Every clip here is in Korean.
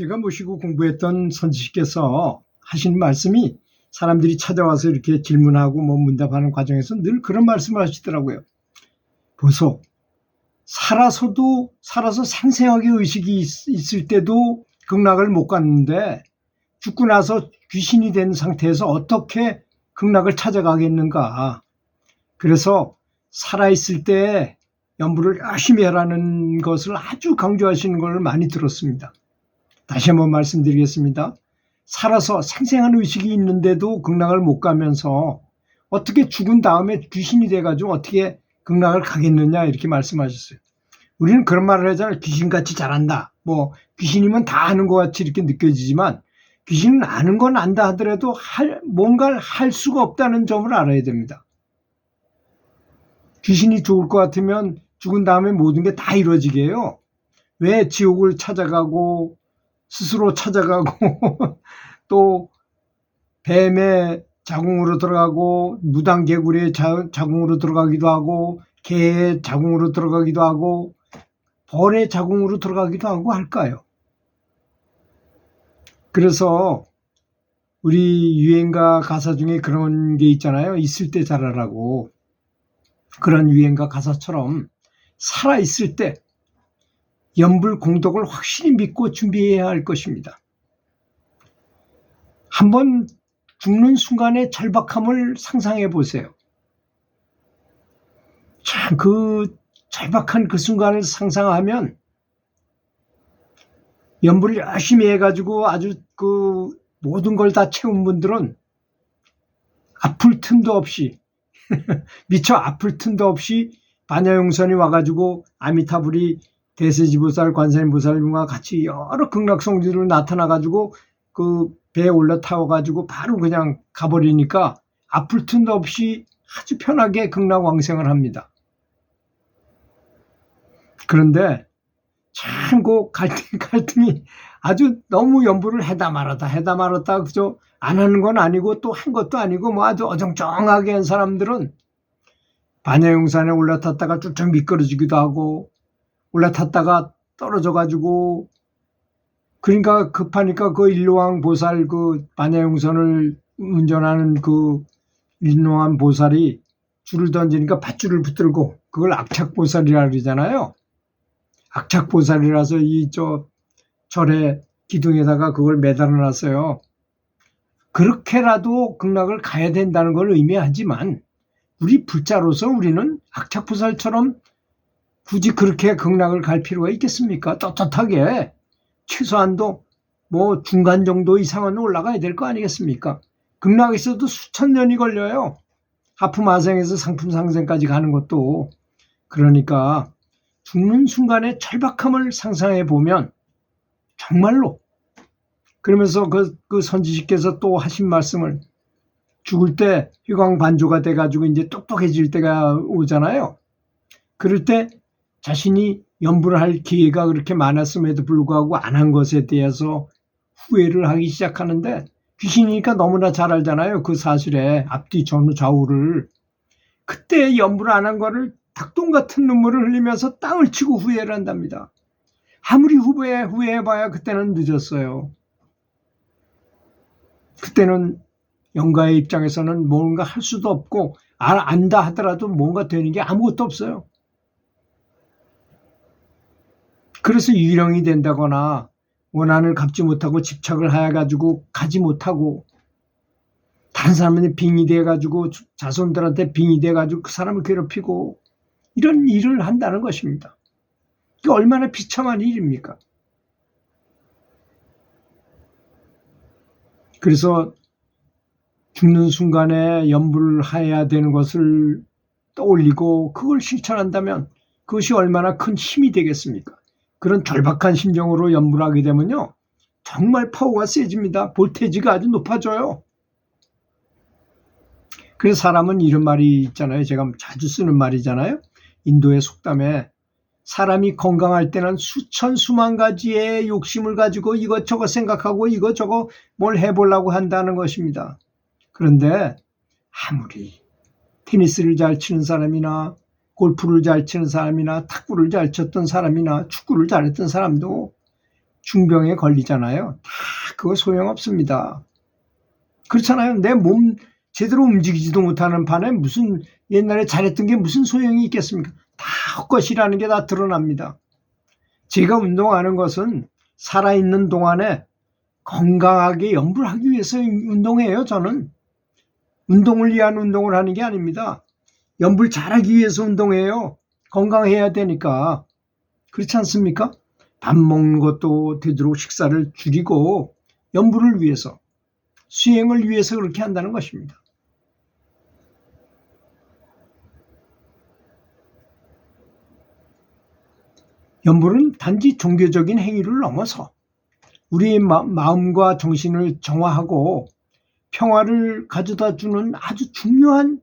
제가 모시고 공부했던 선지식께서 하신 말씀이 사람들이 찾아와서 이렇게 질문하고 뭐 문답하는 과정에서 늘 그런 말씀을 하시더라고요. 보소. 살아서도, 살아서 생생하게 의식이 있, 있을 때도 극락을 못 갔는데 죽고 나서 귀신이 된 상태에서 어떻게 극락을 찾아가겠는가. 그래서 살아있을 때 연부를 열심히 하라는 것을 아주 강조하시는 걸 많이 들었습니다. 다시 한번 말씀드리겠습니다. 살아서 생생한 의식이 있는데도 극락을 못 가면서 어떻게 죽은 다음에 귀신이 돼가지고 어떻게 극락을 가겠느냐 이렇게 말씀하셨어요. 우리는 그런 말을 하잖아요. 귀신같이 잘한다. 뭐 귀신이면 다 아는 것 같이 이렇게 느껴지지만 귀신은 아는 건 안다 하더라도 할, 뭔가를 할 수가 없다는 점을 알아야 됩니다. 귀신이 죽을 것 같으면 죽은 다음에 모든 게 다 이루어지게 해요. 왜 지옥을 찾아가고 스스로 찾아가고 또 뱀의 자궁으로 들어가고 무당 개구리의 자궁으로 들어가기도 하고 개의 자궁으로 들어가기도 하고 벌의 자궁으로 들어가기도 하고 할까요? 그래서 우리 유행가 가사 중에 그런 게 있잖아요. 있을 때 잘하라고. 그런 유행가 가사처럼 살아있을 때 연불 공덕을 확실히 믿고 준비해야 할 것입니다. 한번 죽는 순간의 절박함을 상상해 보세요. 참, 그 절박한 그 순간을 상상하면 연불을 열심히 해가지고 아주 그 모든 걸 다 채운 분들은 아플 틈도 없이 미처 아플 틈도 없이 반야용선이 와가지고 아미타불이 대세지보살, 관세음보살과 같이 여러 극락성지로 나타나가지고 그 배에 올라타워가지고 바로 그냥 가버리니까 아플 틈도 없이 아주 편하게 극락왕생을 합니다. 그런데 참그 갈등, 갈등이 아주 너무 연부를 해다 말았다, 해다 말았다, 그저 안 하는 건 아니고 또 한 것도 아니고 뭐 아주 어정쩡하게 한 사람들은 반야용산에 올라탔다가 쭉쭉 미끄러지기도 하고 올라탔다가 떨어져 가지고 그러니까 급하니까 그 일로왕 보살 그 반야용선을 운전하는 그 일로왕 보살이 줄을 던지니까 밧줄을 붙들고 그걸 악착보살이라 그러잖아요. 악착보살이라서 이 저 절에 기둥에다가 그걸 매달아 놨어요. 그렇게라도 극락을 가야 된다는 걸 의미하지만 우리 불자로서 우리는 악착보살처럼 굳이 그렇게 극락을 갈 필요가 있겠습니까? 떳떳하게 최소한도 뭐 중간 정도 이상은 올라가야 될 거 아니겠습니까? 극락에서도 수천 년이 걸려요. 하품 하생에서 상품 상생까지 가는 것도 그러니까 죽는 순간의 절박함을 상상해 보면 정말로 그러면서 그, 그 선지식께서 또 하신 말씀을 죽을 때 휴광반조가 돼가지고 이제 똑똑해질 때가 오잖아요. 그럴 때 자신이 연부를 할 기회가 그렇게 많았음에도 불구하고 안 한 것에 대해서 후회를 하기 시작하는데 귀신이니까 너무나 잘 알잖아요. 그 사실에 앞뒤 전후 좌우를. 그때 연부를 안 한 거를 닭똥 같은 눈물을 흘리면서 땅을 치고 후회를 한답니다. 아무리 후회, 후회해봐야 그때는 늦었어요. 그때는 영가의 입장에서는 뭔가 할 수도 없고 안다 하더라도 뭔가 되는 게 아무것도 없어요. 그래서 유령이 된다거나 원한을 갚지 못하고 집착을 해가지고 가지 못하고 다른 사람한테 빙이 돼가지고 자손들한테 빙이 돼가지고 그 사람을 괴롭히고 이런 일을 한다는 것입니다. 이게 얼마나 비참한 일입니까? 그래서 죽는 순간에 연불을 해야 되는 것을 떠올리고 그걸 실천한다면 그것이 얼마나 큰 힘이 되겠습니까? 그런 절박한 심정으로 연불하게 되면요. 정말 파워가 세집니다. 볼테지가 아주 높아져요. 그래서 사람은 이런 말이 있잖아요. 제가 자주 쓰는 말이잖아요. 인도의 속담에 사람이 건강할 때는 수천 수만 가지의 욕심을 가지고 이것저것 생각하고 이것저것 뭘 해보려고 한다는 것입니다. 그런데 아무리 테니스를 잘 치는 사람이나 골프를 잘 치는 사람이나 탁구를 잘 쳤던 사람이나 축구를 잘했던 사람도 중병에 걸리잖아요. 다 그거 소용없습니다. 그렇잖아요. 내 몸 제대로 움직이지도 못하는 판에 무슨 옛날에 잘했던 게 무슨 소용이 있겠습니까? 다 헛것이라는 게 다 드러납니다. 제가 운동하는 것은 살아있는 동안에 건강하게 연불하기 위해서 운동해요, 저는. 운동을 위한 운동을 하는 게 아닙니다. 연불 잘하기 위해서 운동해요. 건강해야 되니까. 그렇지 않습니까? 밥 먹는 것도 되도록 식사를 줄이고 연불을 위해서, 수행을 위해서 그렇게 한다는 것입니다. 연불은 단지 종교적인 행위를 넘어서 우리의 마음과 정신을 정화하고 평화를 가져다 주는 아주 중요한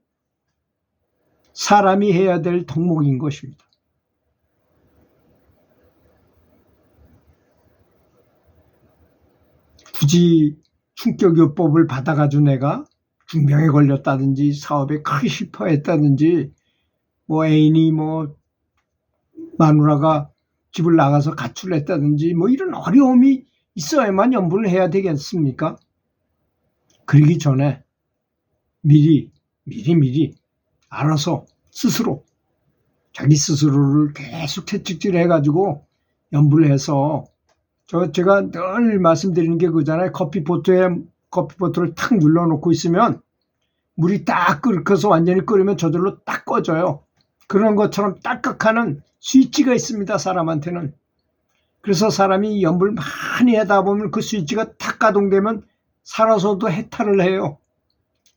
사람이 해야 될 덕목인 것입니다. 굳이 충격요법을 받아가지고 내가 중병에 걸렸다든지 사업에 크게 실패했다든지 뭐 애인이 뭐 마누라가 집을 나가서 가출했다든지 뭐 이런 어려움이 있어야만 연부를 해야 되겠습니까? 그러기 전에 미리 미리 미리 알아서 스스로 자기 스스로를 계속 채찍질 해 가지고 연부를 해서 저 제가 늘 말씀드리는 게 그잖아요. 커피 포트에 커피 포트를 탁 눌러 놓고 있으면 물이 딱 끓어서 완전히 끓으면 저절로 딱 꺼져요. 그런 것처럼 딱딱하는 스위치가 있습니다. 사람한테는. 그래서 사람이 연불 많이 하다 보면 그 스위치가 탁 가동되면 살아서도 해탈을 해요.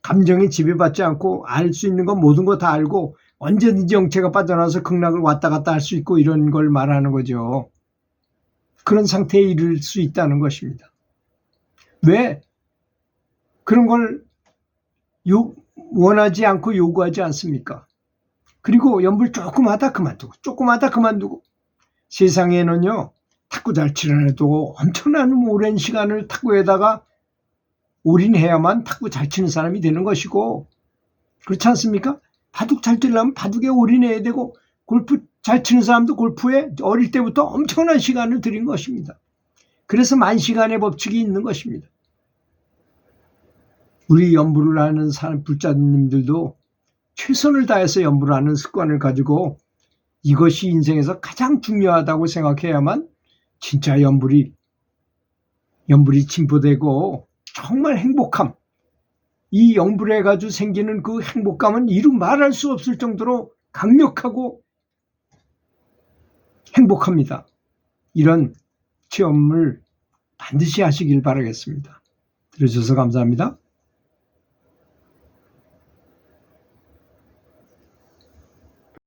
감정에 지배받지 않고 알 수 있는 건 모든 거 다 알고 언제든지 영체가 빠져나와서 극락을 왔다 갔다 할 수 있고 이런 걸 말하는 거죠. 그런 상태에 이를 수 있다는 것입니다. 왜? 그런 걸 요, 원하지 않고 요구하지 않습니까? 그리고 연불 조금 하다 그만두고, 조금 하다 그만두고. 세상에는요, 탁구 잘 치는 애도 엄청난 오랜 시간을 탁구에다가 올인해야만 탁구 잘 치는 사람이 되는 것이고, 그렇지 않습니까? 바둑 잘 치려면 바둑에 올인해야 되고, 골프 잘 치는 사람도 골프에 어릴 때부터 엄청난 시간을 들인 것입니다. 그래서 만 시간의 법칙이 있는 것입니다. 우리 연부를 하는 사람 불자님들도 최선을 다해서 연부를 하는 습관을 가지고 이것이 인생에서 가장 중요하다고 생각해야만 진짜 연불이 연불이 침포되고 정말 행복함 이 연불해 가지고 생기는 그 행복감은 이루 말할 수 없을 정도로 강력하고 행복합니다. 이런 체험을 반드시 하시길 바라겠습니다. 들어주셔서 감사합니다.